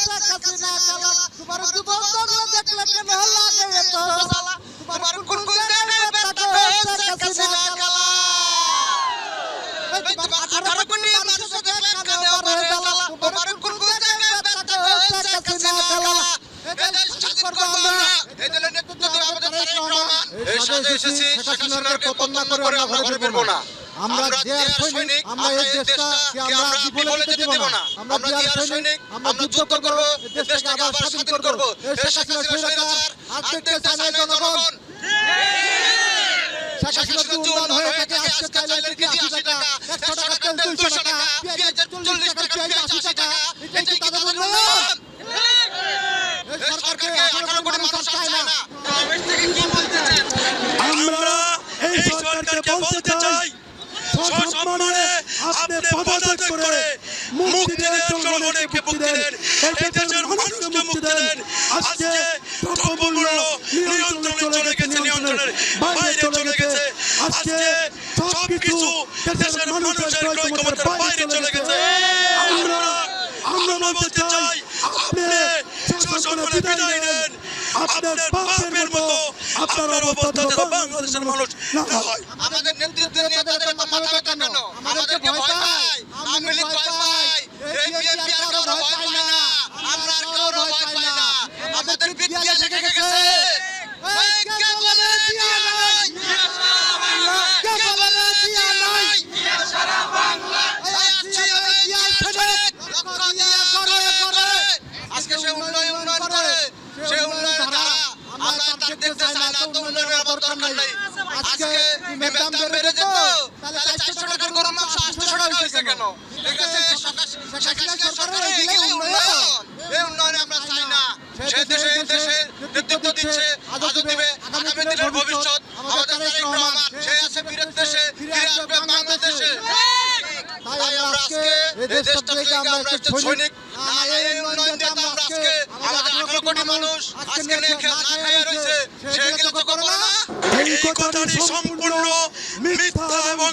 শেখ হাসিনা কালা তোমার যুবক দল দেখলে কেন লাগে এত? তোমার কোন কোন জায়গায় ব্যথা শেখ হাসিনা কালা তোমার আঠারো কোটি মানুষ দেখলে কেন করে জ্বালা। তোমার কোন কোন জায়গায় ব্যথা শেখ হাসিনা কালা এদেশ স্বাধীন করব আমরা এদের নেতৃত্ব দেবে আমাদের তারেক সাথে এসেছি শেখ হাসিনাকে পতন না করে আমরা ঘরে ফিরবো না। আমরা দেয়ার সৈনিক আমরা এই আমরা বিফলে যেতে দেব না। আমরা দেয়ার সৈনিক আমরা যুদ্ধ করব দেশটাকে আবার স্বাধীন করব। শেখ হাসিনা আর দেখতে চায় জনগণ। শেখ হাসিনা যদি উন্নয়ন হয়ে থাকে আজকে চাইলে কেজি আশি টাকা একশো টাকা তেল দুইশো টাকা চল্লিশ পেঁয়াজ আশি টাকা এটাই কি তাদের উন্নয়ন সরকারকে আঠারো কোটি মানুষ চায় না আমরা এই সরকারকে বলতে চাই সসম্মানে আপনি পদত্যাগ করে মুক্তি দেন জনগণকে মুক্তি দেন। এই দেশের মানুষকে মুক্তি দেন। আজকে দ্রব্যমূল্য নিয়ন্ত্রণে চলে গেছে নিয়ন্ত্রণের বাইরে চলে গেছে। আজকে সবকিছু দেশের মানুষের ক্রয় ক্ষমতার বাইরে চলে গেছে। আমরা আমরা বলতে চাই আপনি সসম্মানে বিদায় নেন। আপনার বাপের মতো আপনার অবস্থা বাংলাদেশের মানুষ। হয়। আমাদের তাদের মাথা ব্যথা কেন আমাদেরকে ভয় পায়। লীগ ভয় পায়। এই বিএনপি আর কারও ভয় পায় না। আমরা আর কারও ভয় পাই না। আমাদের বিদ্যা লেগে গেছে কে বলে দিয়া নাই? কে বলে দিয়া নাই? এই আছি আমি দিয়ার সৈনিক রক্ত দিয়া করে করে আজকে সে উন্নয়ন উন্নয়ন করে। সে উন্নয়ন ধারা আমরা তার দেখতে চাই না। তো উন্নয়নের দরকার নাই। আজকে দাম বেড়ে যেত তাহলে চারশো টাকার গরম মাংস আটশো টাকা হয়েছে কেন? ঠিক আছে সরকারের উন্নয়ন। এই উন্নয়নে আমরা চাই না। সে দেশে দেশে নেতৃত্ব দিচ্ছে আজও দিবে আগামী দিনের ভবিষ্যৎ আমাদের তারেক রহমান সে আছে বীরের দেশে ফিরে আসবে বাংলাদেশে। তাই আমরা আজকে এই দেশটা আমরা একটা সৈনিক। না এই উন্নয়ন দিয়ে আমরা আজকে মানুষ আজকে না খেয়ে রয়েছে সেগুলো তো করব না? এই কথাটি সম্পূর্ণ মিথ্যা এবং